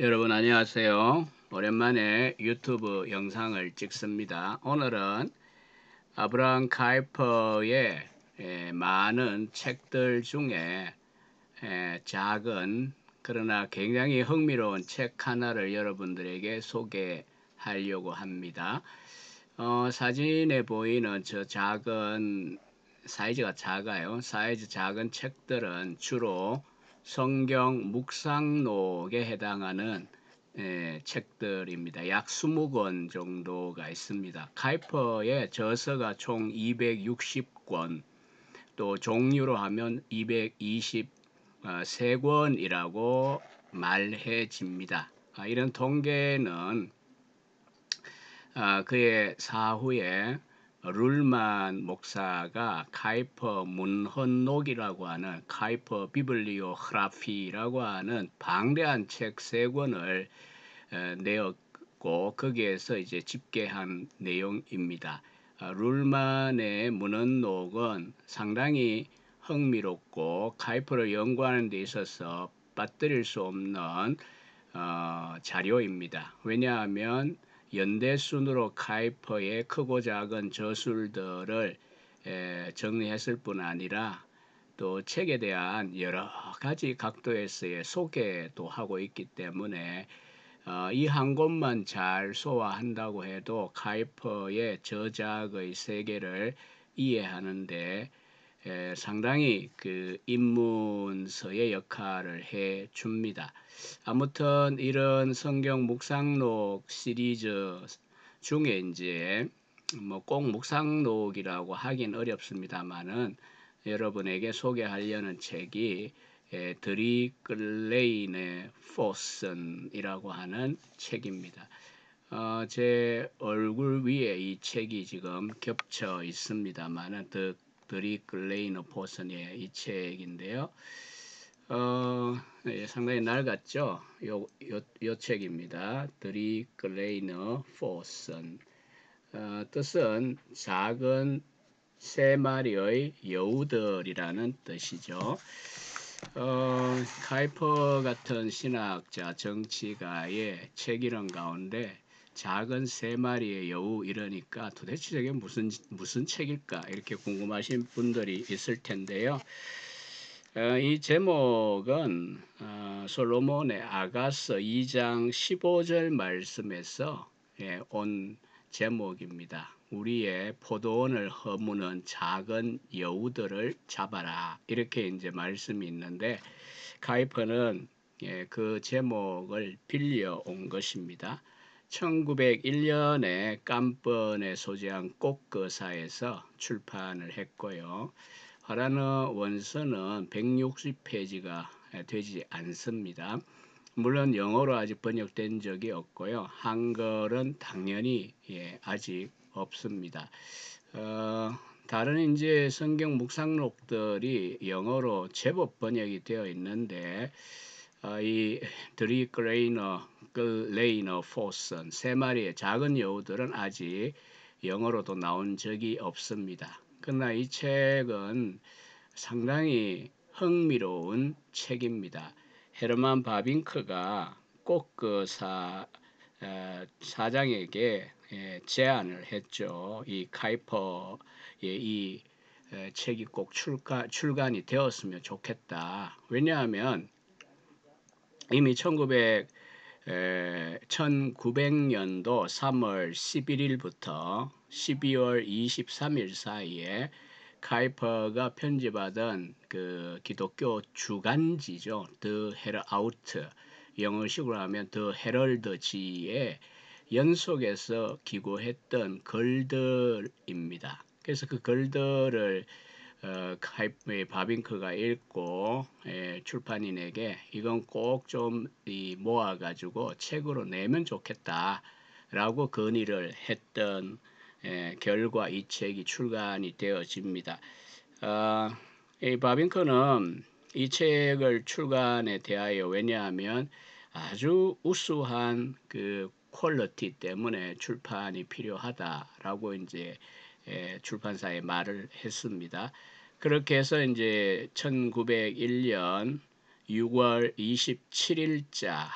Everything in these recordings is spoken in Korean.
여러분 안녕하세요. 오랜만에 유튜브 영상을 찍습니다. 오늘은 아브라함 카이퍼의 에, 많은 책들 중에 에, 작은 그러나 굉장히 흥미로운 책 하나를 여러분들에게 소개하려고 합니다. 어, 사진에 보이는 저 작은 사이즈가 작아요. 사이즈 작은 책들은 주로 성경 묵상록에 해당하는 예, 책들입니다. 약 20권 정도가 있습니다. 카이퍼의 저서가 총 260권, 또 종류로 하면 223권이라고 말해집니다. 아, 이런 통계는 아, 그의 사후에 룰만 목사가 카이퍼 문헌록이라고 하는 카이퍼 비블리오 흐라피라고 하는 방대한 책 세 권을 내었고 거기에서 이제 집계한 내용입니다. 아, 룰만의 문헌록은 상당히 흥미롭고 카이퍼를 연구하는 데 있어서 빠뜨릴 수 없는 어, 자료입니다. 왜냐하면 연대순으로 카이퍼의 크고 작은 저술들을 정리했을 뿐 아니라 또 책에 대한 여러 가지 각도에서의 소개도 하고 있기 때문에 어, 이한 곳만 잘 소화한다고 해도 카이퍼의 저작의 세계를 이해하는데 에, 상당히 그 입문서의 역할을 해 줍니다. 아무튼 이런 성경 묵상록 시리즈 중에 이제 뭐 꼭 묵상록이라고 하긴 어렵습니다만은 여러분에게 소개하려는 책이 에, 드리 클레인의 포슨이라고 하는 책입니다. 어, 제 얼굴 위에 이 책이 지금 겹쳐 있습니다만은 더 드리클레이너 포슨의 이 책인데요. 어, 예, 상당히 낡았죠. 요, 요, 요 책입니다. 드리클레이너 포슨. 어, 뜻은 작은 세 마리의 여우들이라는 뜻이죠. 어, 카이퍼 같은 신학자, 정치가의 책 이름 가운데 작은 세 마리의 여우 이러니까 도대체 저게 무슨 무슨 책일까 이렇게 궁금하신 분들이 있을 텐데요. 어, 이 제목은 어, 솔로몬의 아가서 2장 15절 말씀에서 예, 온 제목입니다. 우리의 포도원을 허무는 작은 여우들을 잡아라 이렇게 이제 말씀이 있는데 카이퍼는 예, 그 제목을 빌려 온 것입니다. 1901년에 깜번에 소재한 꽃거사에서 출판을 했고요. 화라너 원서는 160페이지가 되지 않습니다. 물론 영어로 아직 번역된 적이 없고요. 한글은 당연히 예, 아직 없습니다. 어, 다른 이제 성경 묵상록들이 영어로 제법 번역이 되어 있는데 어, 이 드리그레이너 레이너 포슨 세 마리의 작은 여우들은 아직 영어로도 나온 적이 없습니다. 그러나 이 책은 상당히 흥미로운 책입니다. 헤르만 바빙크가 꼭그 사, 사장에게 예, 제안을 했죠. 이 카이퍼의 이 책이 꼭 출가, 출간이 되었으면 좋겠다. 왜냐하면 이미 1900 1900년도 3월 11일부터 12월 23일 사이에 카이퍼가 편집하던 그 기독교 주간지죠. The Herald 영어식으로 하면 The Herald지에 연속해서 기고했던 글들입니다. 그래서 그 글들을 어, 바빙크가 읽고 에, 출판인에게 이건 꼭좀 모아가지고 책으로 내면 좋겠다 라고 건의를 했던 에, 결과 이 책이 출간이 되어집니다. 어, 이 바빙크는 이 책을 출간에 대하여 왜냐하면 아주 우수한 그 퀄리티 때문에 출판이 필요하다라고 이제 출판사에 말을 했습니다. 그렇게 해서 이제 1901년 6월 27일자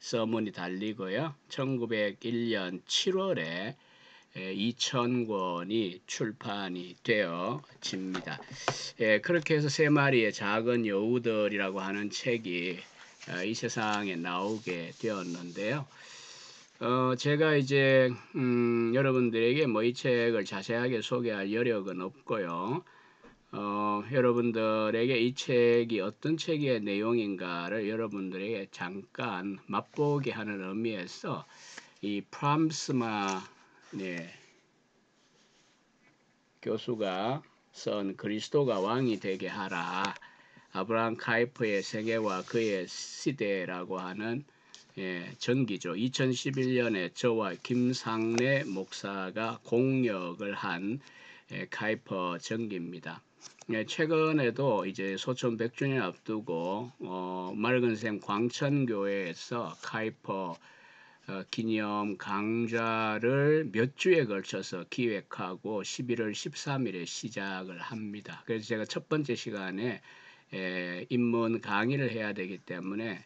서문이 달리고요. 1901년 7월에 2,000권이 출판이 되어집니다. 예, 그렇게 해서 세 마리의 작은 여우들이라고 하는 책이 어, 이 세상에 나오게 되었는데요. 어, 제가 이제 음, 여러분들에게 뭐 이 책을 자세하게 소개할 여력은 없고요. 어, 여러분들에게 이 책이 어떤 책의 내용인가를 여러분들에게 잠깐 맛보게 하는 의미에서 이 프람스마 네, 교수가 쓴 그리스도가 왕이 되게 하라 아브라함 카이프의 세계와 그의 시대라고 하는 예, 전기죠. 2011년에 저와 김상래 목사가 공역을 한 예, 카이퍼 전기입니다. 예, 최근에도 이제 소천 100주년 앞두고 어, 맑은샘 광천교회에서 카이퍼 어, 기념 강좌를 몇 주에 걸쳐서 기획하고 11월 13일에 시작을 합니다. 그래서 제가 첫 번째 시간에 에, 입문 강의를 해야 되기 때문에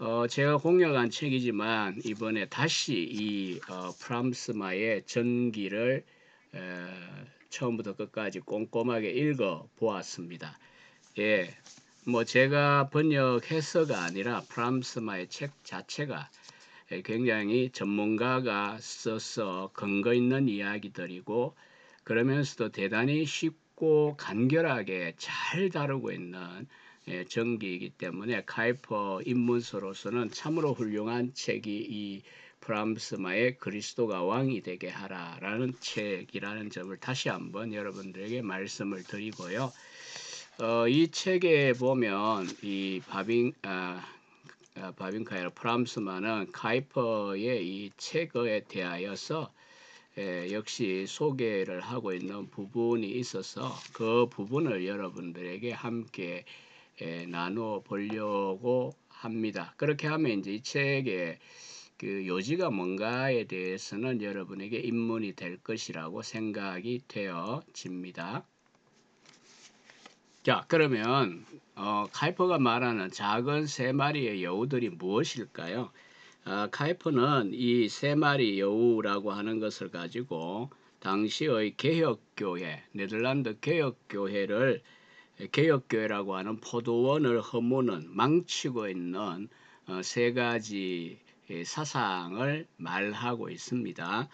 어, 제가 공략한 책이지만 이번에 다시 이 어, 프람스마의 전기를 에, 처음부터 끝까지 꼼꼼하게 읽어 보았습니다. 예, 뭐 제가 번역해서가 아니라 프람스마의 책 자체가 굉장히 전문가가 써서 근거 있는 이야기들이고 그러면서도 대단히 쉽고 간결하게 잘 다루고 있는 예, 전기이기 때문에 카이퍼 입문서로서는 참으로 훌륭한 책이 이 프람스마의 그리스도가 왕이 되게 하라라는 책이라는 점을 다시 한번 여러분들에게 말씀을 드리고요. 어, 이 책에 보면 이 바빙 아, 아, 바빙카이라 프람스만은 카이퍼의 이 책에 대하여서 에, 역시 소개를 하고 있는 부분이 있어서 그 부분을 여러분들에게 함께 에, 나누어 보려고 합니다. 그렇게 하면 이제 이 책에 그 요지가 뭔가에 대해서는 여러분에게 입문이 될 것이라고 생각이 되어집니다. 자, 그러면 어, 카이퍼가 말하는 작은 세 마리의 여우들이 무엇일까요? 아, 카이퍼는 이 세 마리 여우라고 하는 것을 가지고 당시의 개혁교회, 네덜란드 개혁교회를 개혁교회라고 하는 포도원을 허무는 망치고 있는 어, 세 가지 사상을 말하고 있습니다.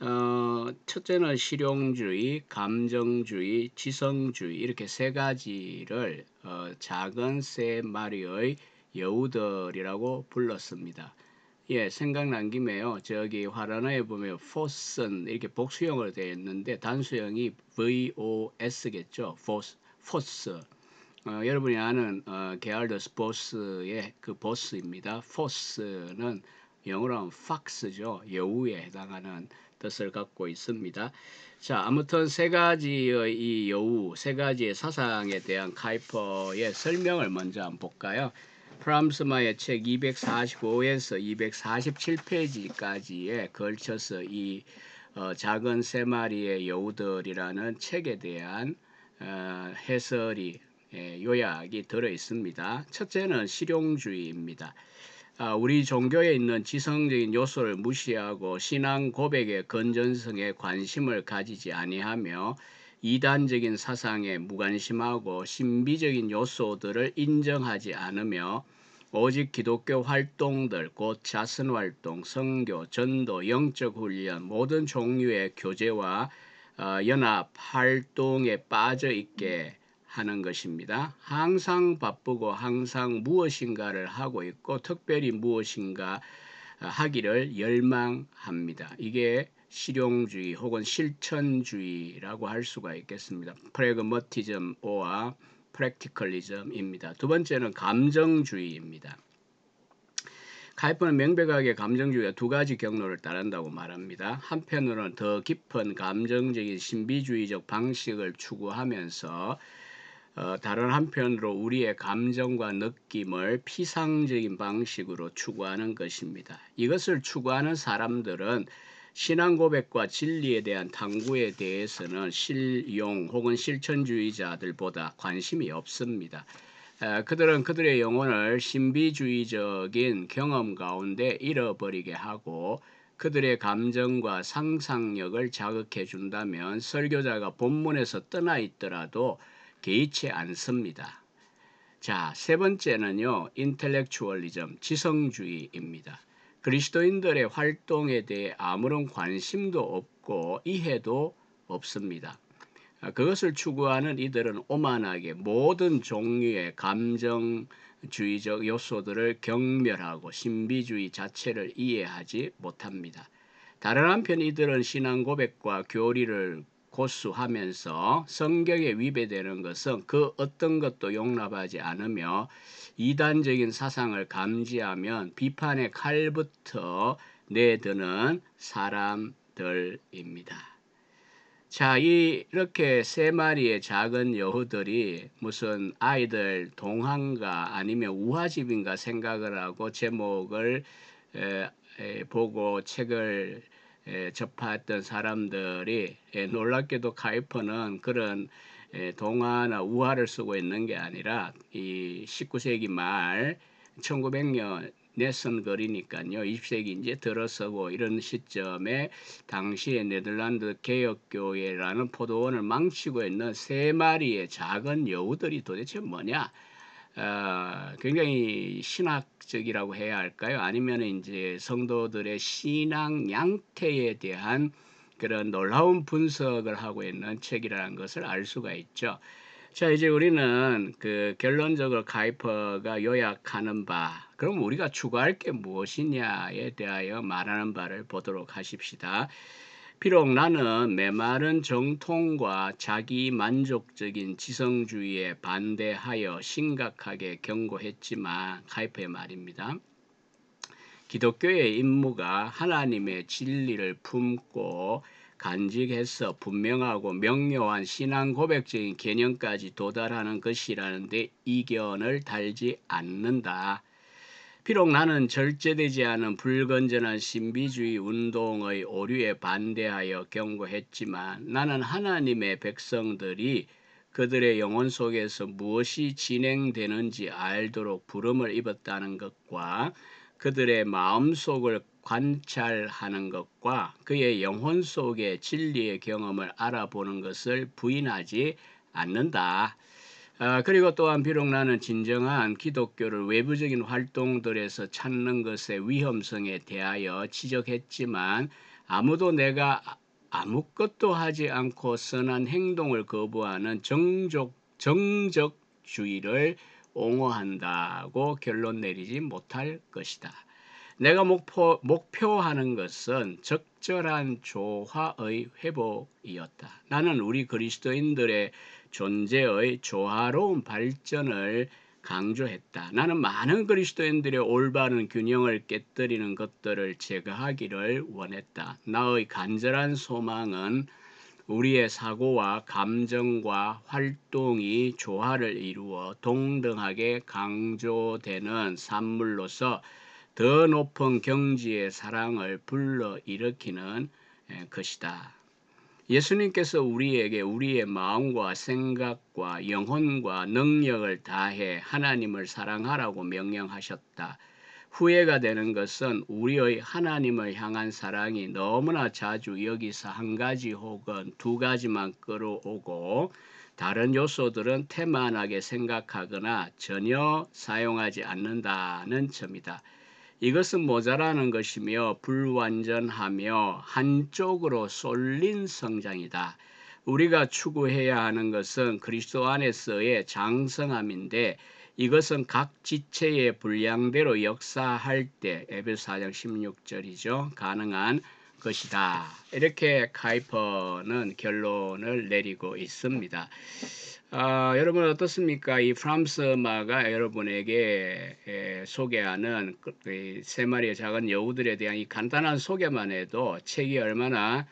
어, 첫째는 실용주의, 감정주의, 지성주의 이렇게 세 가지를 어, 작은 세 마리의 여우들이라고 불렀습니다. 예, 생각난 김에요. 저기 화란어에 보면 포슨 이렇게 복수형으로 되어 있는데 단수형이 VOS겠죠. 포스, 포스. 어, 여러분이 아는 어, 게알더 스포스의 그 보스입니다. 포스는 영어로 하면 팍스죠. 여우에 해당하는 뜻을 갖고 있습니다. 자, 아무튼 세 가지의 이 여우, 세 가지의 사상에 대한 카이퍼의 설명을 먼저 한번 볼까요? 프람스마의 책 245에서 247페이지까지에 걸쳐서 이 어, 작은 세 마리의 여우들이라는 책에 대한 어, 해설이 예, 요약이 들어 있습니다. 첫째는 실용주의입니다. 아, 우리 종교에 있는 지성적인 요소를 무시하고 신앙 고백의 건전성에 관심을 가지지 아니하며 이단적인 사상에 무관심하고 신비적인 요소들을 인정하지 않으며 오직 기독교 활동들, 곧 자선 활동, 성교, 전도, 영적 훈련, 모든 종류의 교제와 어, 연합 활동에 빠져 있게 하는 것입니다. 항상 바쁘고 항상 무엇인가를 하고 있고 특별히 무엇인가 하기를 열망합니다. 이게 실용주의 혹은 실천주의라고 할 수가 있겠습니다. 프레그머티즘과 프랙티컬리즘입니다. 두 번째는 감정주의입니다. 카이퍼는 명백하게 감정주의가 두 가지 경로를 따른다고 말합니다. 한편으로는 더 깊은 감정적인 신비주의적 방식을 추구하면서 어, 다른 한편으로 우리의 감정과 느낌을 피상적인 방식으로 추구하는 것입니다. 이것을 추구하는 사람들은 신앙 고백과 진리에 대한 탐구에 대해서는 실용 혹은 실천주의자들보다 관심이 없습니다. 에, 그들은 그들의 영혼을 신비주의적인 경험 가운데 잃어버리게 하고 그들의 감정과 상상력을 자극해 준다면 설교자가 본문에서 떠나 있더라도 개의치 않습니다. 자, 세 번째는요. 인텔렉추얼리즘, 지성주의입니다. 그리스도인들의 활동에 대해 아무런 관심도 없고 이해도 없습니다. 아, 그것을 추구하는 이들은 오만하게 모든 종류의 감정주의적 요소들을 경멸하고 신비주의 자체를 이해하지 못합니다. 다른 한편 이들은 신앙 고백과 교리를 고수하면서 성경에 위배되는 것은 그 어떤 것도 용납하지 않으며 이단적인 사상을 감지하면 비판의 칼부터 내드는 사람들입니다. 자, 이렇게 세 마리의 작은 여우들이 무슨 아이들 동화인가 아니면 우화집인가 생각을 하고 제목을 에, 에, 보고 책을 에, 접했던 사람들이 에, 놀랍게도 카이퍼는 그런 에, 동화나 우화를 쓰고 있는 게 아니라 이 19세기 말 1900년 내선 거리니까요. 20세기 이제 들어서고 이런 시점에 당시에 네덜란드 개혁교회라는 포도원을 망치고 있는 세 마리의 작은 여우들이 도대체 뭐냐? 어, 굉장히 신학적이라고 해야 할까요? 아니면 이제 성도들의 신앙 양태에 대한 그런 놀라운 분석을 하고 있는 책이라는 것을 알 수가 있죠. 자, 이제 우리는 그 결론적으로 카이퍼가 요약하는 바, 그럼 우리가 추가할 게 무엇이냐에 대하여 말하는 바를 보도록 하십시다. 비록 나는 메마른 정통과 자기 만족적인 지성주의에 반대하여 심각하게 경고했지만 카이퍼의 말입니다. 기독교의 임무가 하나님의 진리를 품고 간직해서 분명하고 명료한 신앙 고백적인 개념까지 도달하는 것이라는데 이견을 달지 않는다. 비록 나는 절제되지 않은 불건전한 신비주의 운동의 오류에 반대하여 경고했지만 나는 하나님의 백성들이 그들의 영혼 속에서 무엇이 진행되는지 알도록 부름을 입었다는 것과 그들의 마음속을 관찰하는 것과 그의 영혼 속의 진리의 경험을 알아보는 것을 부인하지 않는다. 아, 그리고 또한 비록 나는 진정한 기독교를 외부적인 활동들에서 찾는 것의 위험성에 대하여 지적했지만 아무도 내가 아무것도 하지 않고 선한 행동을 거부하는 정적, 정적주의를 옹호한다고 결론 내리지 못할 것이다. 내가 목표, 목표하는 것은 적절한 조화의 회복이었다. 나는 우리 그리스도인들의 존재의 조화로운 발전을 강조했다. 나는 많은 그리스도인들의 올바른 균형을 깨뜨리는 것들을 제거하기를 원했다. 나의 간절한 소망은 우리의 사고와 감정과 활동이 조화를 이루어 동등하게 강조되는 산물로서 더 높은 경지의 사랑을 불러 일으키는 것이다. 예수님께서 우리에게 우리의 마음과 생각과 영혼과 능력을 다해 하나님을 사랑하라고 명령하셨다. 후회가 되는 것은 우리의 하나님을 향한 사랑이 너무나 자주 여기서 한 가지 혹은 두 가지만 끌어오고 다른 요소들은 태만하게 생각하거나 전혀 사용하지 않는다는 점이다. 이것은 모자라는 것이며 불완전하며 한쪽으로 쏠린 성장이다. 우리가 추구해야 하는 것은 그리스도 안에서의 장성함인데 이것은 각 지체의 분량대로 역사할 때 에베소 4장 16절이죠. 가능한 것이다. 이렇게 카이퍼는 결론을 내리고 있습니다. 아, 여러분 어떻습니까? 이 프랑스마가 여러분에게 에, 소개하는 그, 그, 세 마리의 작은 여우들에 대한 이 간단한 소개만 해도 책이 얼마나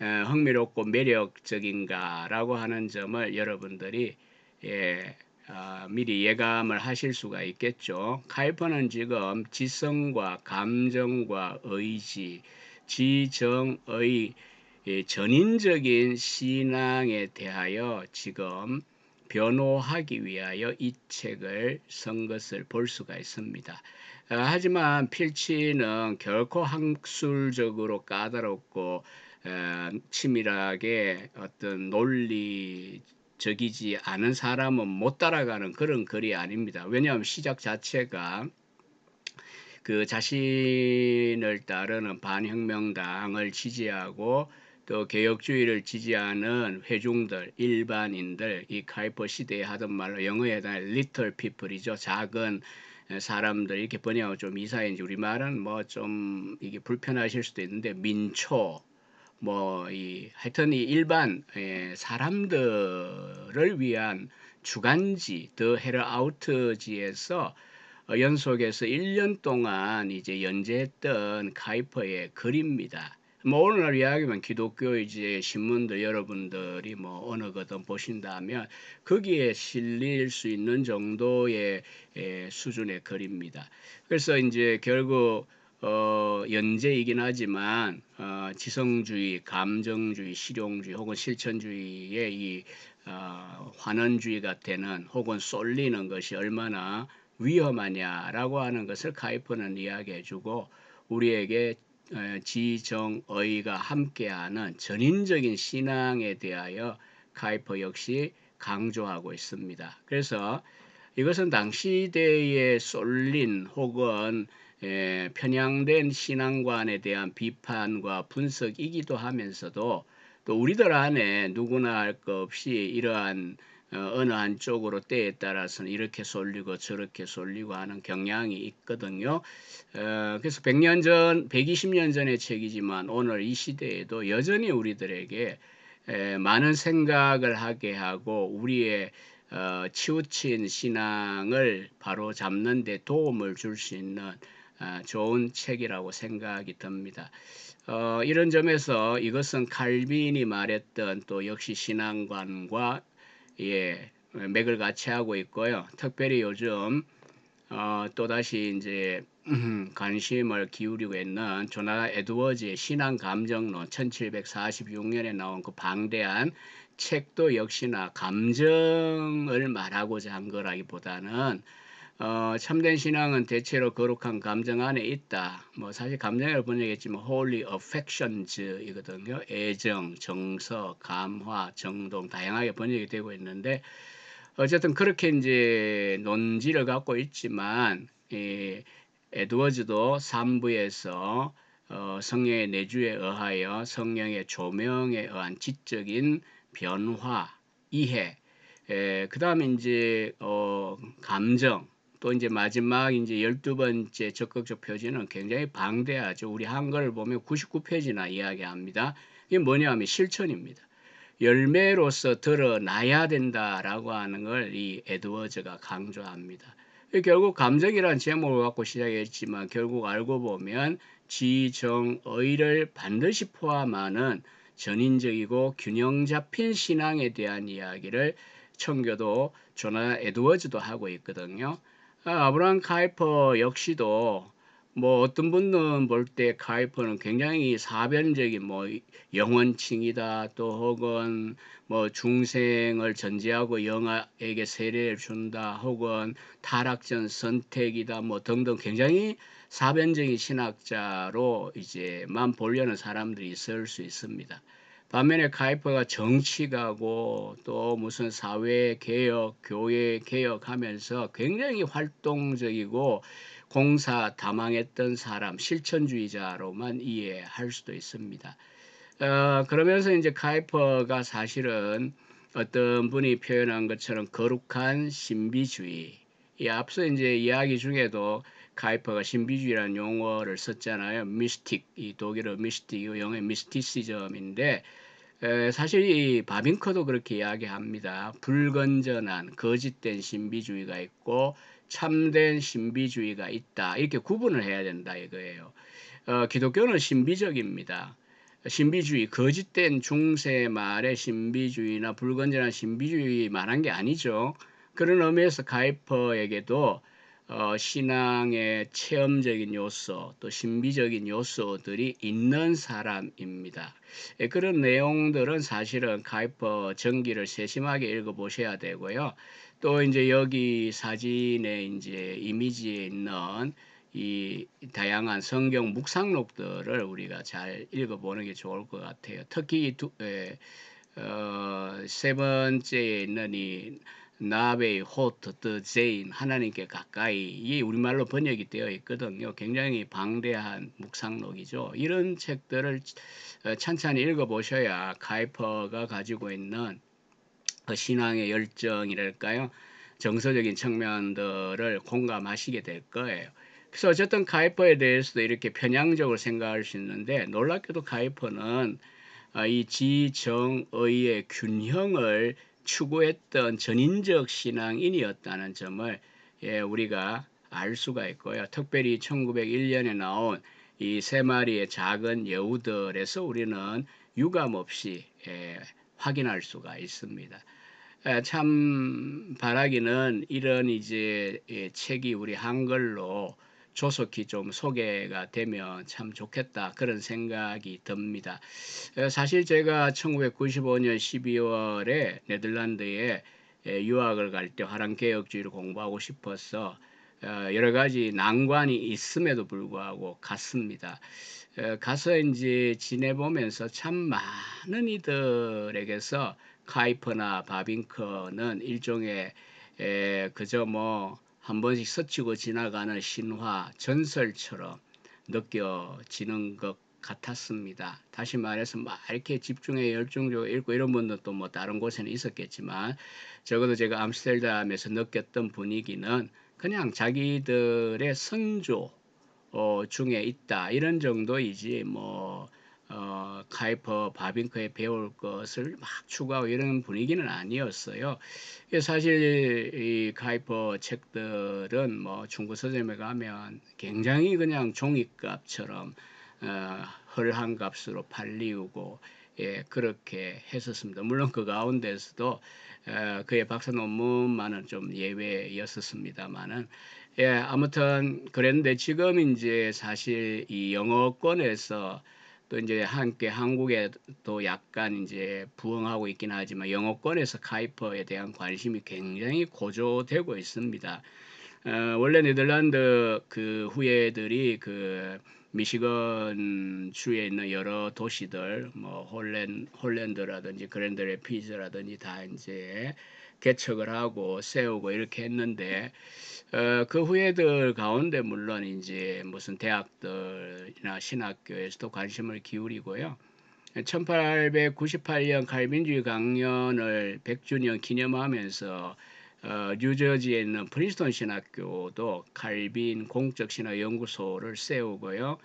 에, 흥미롭고 매력적인가라고 하는 점을 여러분들이 예, 아, 미리 예감을 하실 수가 있겠죠. 카이퍼는 지금 지성과 감정과 의지, 지정의 전인적인 신앙에 대하여 지금 변호하기 위하여 이 책을 쓴 것을 볼 수가 있습니다. 아, 하지만 필치는 결코 학술적으로 까다롭고 에, 치밀하게 어떤 논리 적이지 않은 사람은 못 따라가는 그런 글이 아닙니다. 왜냐하면 시작 자체가 그 자신을 따르는 반혁명당을 지지하고 또 개혁주의를 지지하는 회중들, 일반인들, 이 카이퍼 시대에 하던 말로 영어에 해당 little people이죠. 작은 사람들 이렇게 번역하고 좀 이상인지 우리말은 뭐 좀 이게 불편하실 수도 있는데 민초 뭐 이 하여튼 이 일반 예, 사람들을 위한 주간지 더 헤러 아우트지에서 어, 연속해서 1년 동안 이제 연재했던 카이퍼의 글입니다. 뭐 오늘날 이야기면 기독교 이제 신문들 여러분들이 뭐 어느 거든 보신다면 거기에 실릴 수 있는 정도의 에, 수준의 글입니다. 그래서 이제 결국 어, 연재이긴 하지만 어, 지성주의, 감정주의, 실용주의 혹은 실천주의의 이 어, 환원주의가 되는 혹은 쏠리는 것이 얼마나 위험하냐라고 하는 것을 카이퍼는 이야기해주고 우리에게 지정의가 함께하는 전인적인 신앙에 대하여 카이퍼 역시 강조하고 있습니다. 그래서 이것은 당시 시대에 쏠린 혹은 편향된 신앙관에 대한 비판과 분석이기도 하면서도 또 우리들 안에 누구나 할 것 없이 이러한 어, 어느 한쪽으로 때에 따라서는 이렇게 쏠리고 저렇게 쏠리고 하는 경향이 있거든요. 어, 그래서 100년 전, 120년 전의 책이지만 오늘 이 시대에도 여전히 우리들에게 에, 많은 생각을 하게 하고 우리의 어, 치우친 신앙을 바로 잡는 데 도움을 줄 수 있는 어, 좋은 책이라고 생각이 듭니다. 어, 이런 점에서 이것은 칼빈이 말했던 또 역시 신앙관과 예, 맥을 같이 하고 있고요. 특별히 요즘 어, 또다시 이제 관심을 기울이고 있는 조나 에드워즈의 신앙 감정론 1746년에 나온 그 방대한 책도 역시나 감정을 말하고자 한 거라기보다는 어, 참된 신앙은 대체로 거룩한 감정 안에 있다. 뭐 사실 감정을 번역했지만 holy affections이거든요. 애정, 정서, 감화, 정동 다양하게 번역이 되고 있는데 어쨌든 그렇게 이제 논지를 갖고 있지만 이 에드워즈도 3부에서 어, 성령의 내주에 의하여 성령의 조명에 의한 지적인 변화, 이해, 그 다음에 이제 어, 감정, 또 이제 마지막 이제 열두 번째 적극적 표지는 굉장히 방대하죠. 우리 한글을 보면 99페이지나 이야기합니다. 이게 뭐냐 하면 실천입니다. 열매로서 드러나야 된다라고 하는 걸 이 에드워즈가 강조합니다. 결국 감정이라는 제목을 갖고 시작했지만 결국 알고 보면 지정의를 반드시 포함하는 전인적이고 균형 잡힌 신앙에 대한 이야기를 청교도 조나 에드워즈도 하고 있거든요. 아, 아브라함 카이퍼 역시도 뭐 어떤 분은 볼 때 카이퍼는 굉장히 사변적인 뭐 영원칭이다 또 혹은 뭐 중생을 전제하고 영아에게 세례를 준다 혹은 타락전 선택이다 뭐 등등 굉장히 사변적인 신학자로 이제만 보려는 사람들이 있을 수 있습니다. 반면에 카이퍼가 정치가고 또 무슨 사회 개혁, 교회 개혁하면서 굉장히 활동적이고 공사 다망했던 사람, 실천주의자로만 이해할 수도 있습니다. 어, 그러면서 이제 카이퍼가 사실은 어떤 분이 표현한 것처럼 거룩한 신비주의. 이 앞서 이제 이야기 중에도 카이퍼가 신비주의라는 용어를 썼잖아요. 미스틱, 이 독일어 미스틱, 영어의 미스티시즘인데 에, 사실 이 바빙커도 그렇게 이야기합니다. 불건전한 거짓된 신비주의가 있고 참된 신비주의가 있다. 이렇게 구분을 해야 된다 이거예요. 어, 기독교는 신비적입니다. 신비주의, 거짓된 중세 말의 신비주의나 불건전한 신비주의 말한 게 아니죠. 그런 의미에서 가이퍼에게도 어, 신앙의 체험적인 요소 또 신비적인 요소들이 있는 사람입니다. 예, 그런 내용들은 사실은 카이퍼 전기를 세심하게 읽어보셔야 되고요. 또 이제 여기 사진에 이제 이미지에 있는 이 다양한 성경 묵상록들을 우리가 잘 읽어보는 게 좋을 것 같아요. 특히 두, 에, 어, 세 번째에 있는 이 나베이 호트 드 제인 하나님께 가까이 이 우리말로 번역이 되어 있거든요. 굉장히 방대한 묵상록이죠. 이런 책들을 어, 찬찬히 읽어보셔야 카이퍼가 가지고 있는 그 신앙의 열정이랄까요? 정서적인 측면들을 공감하시게 될 거예요. 그래서 어쨌든 카이퍼에 대해서도 이렇게 편향적으로 생각할 수 있는데 놀랍게도 카이퍼는 아, 이 지정의의 균형을 추구했던 전인적 신앙인이었다는 점을 예, 우리가 알 수가 있고요. 특별히 1901년에 나온 이 세 마리의 작은 여우들에서 우리는 유감 없이 예, 확인할 수가 있습니다. 예, 참 바라기는 이런 이제 예, 책이 우리 한글로 조속히 좀 소개가 되면 참 좋겠다 그런 생각이 듭니다. 어, 사실 제가 1995년 12월에 네덜란드에 유학을 갈 때 화랑개혁주의를 공부하고 싶어서 어, 여러 가지 난관이 있음에도 불구하고 갔습니다. 어, 가서 이제 지내보면서 참 많은 이들에게서 카이퍼나 바빙커는 일종의 그저 뭐 한 번씩 스치고 지나가는 신화 전설처럼 느껴지는 것 같았습니다. 다시 말해서 막 이렇게 집중해 열중적으로 읽고 이런 분들도 뭐 다른 곳에는 있었겠지만 적어도 제가 암스테르담에서 느꼈던 분위기는 그냥 자기들의 선조 어, 중에 있다 이런 정도이지 뭐 어, 카이퍼 바빙크에 배울 것을 막 추구하고 이런 분위기는 아니었어요. 사실 이 카이퍼 책들은 뭐 중고 서점에 가면 굉장히 그냥 종이값처럼 어, 헐한 값으로 팔리고 예, 그렇게 했었습니다. 물론 그 가운데서도 어, 그의 박사 논문만은 좀 예외였었습니다만은 예, 아무튼 그랬는데 지금 이제 사실 이 영어권에서 또 이제 함께 한국에 또 약간 이제 부흥하고 있긴 하지만 영어권에서 카이퍼에 대한 관심이 굉장히 고조되고 있습니다. 어, 원래 네덜란드 그 후예들이 그 미시건 주에 있는 여러 도시들 뭐 홀랜 홀랜드라든지 그랜드 레피즈라든지 다 이제 개척을 하고 세우고 이렇게 했는데 어, 그 후예들 가운데 물론 이제 무슨 대학들이나 신학교에서도 관심을 기울이고요. 1898년 칼빈주의 강연을 100주년 기념하면서 어, 뉴저지에 있는 프린스턴 신학교도 칼빈 공적 신학 연구소를 세우고요.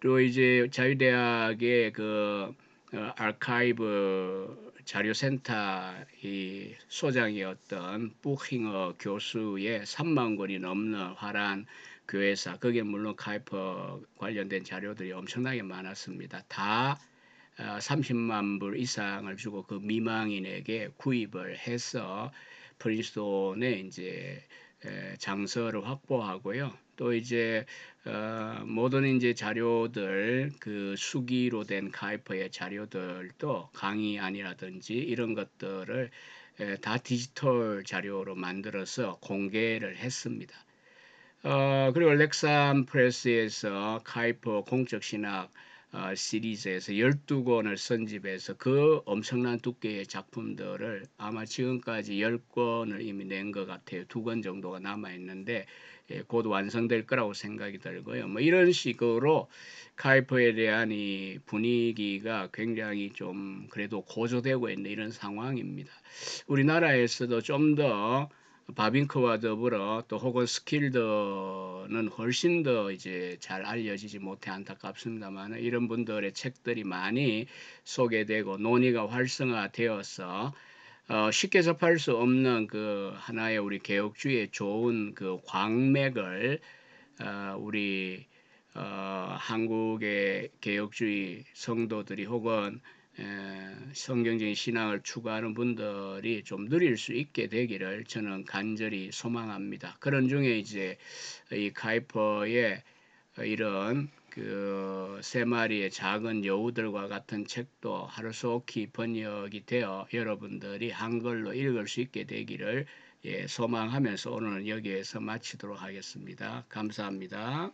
또 이제 자유대학의 그 어, 아카이브 자료센터 이 소장이었던 부킹어 교수의 3만 권이 넘는 화란 교회사 거기에 물론 카이퍼 관련된 자료들이 엄청나게 많았습니다. 다 30만 어, 불 이상을 주고 그 미망인에게 구입을 해서 프린스톤에 이제 장서를 확보하고요. 또 이제 어, 모든 이제 자료들 그 수기로 된 카이퍼의 자료들도 강의 안이라든지 이런 것들을 에, 다 디지털 자료로 만들어서 공개를 했습니다. 어, 그리고 렉삼 프레스에서 카이퍼 공적 신학 어, 시리즈에서 12권을 선집해서 그 엄청난 두께의 작품들을 아마 지금까지 10권을 이미 낸 것 같아요. 두 권 정도가 남아 있는데 예, 곧 완성될 거라고 생각이 들고요. 뭐 이런 식으로 카이퍼에 대한 이 분위기가 굉장히 좀 그래도 고조되고 있는 이런 상황입니다. 우리나라에서도 좀더 바빙크와 더불어 또 혹은 스킬더는 훨씬 더 이제 잘 알려지지 못해 안타깝습니다만 이런 분들의 책들이 많이 소개되고 논의가 활성화되어서 어, 쉽게 접할 수 없는 그 하나의 우리 개혁주의의 좋은 그 광맥을 어, 우리 어, 한국의 개혁주의 성도들이 혹은 에, 성경적인 신앙을 추구하는 분들이 좀 누릴 수 있게 되기를 저는 간절히 소망합니다. 그런 중에 이제 이 카이퍼의 이런 그 세 마리의 작은 여우들과 같은 책도 하루속히 번역이 되어 여러분들이 한글로 읽을 수 있게 되기를 예, 소망하면서 오늘은 여기에서 마치도록 하겠습니다. 감사합니다.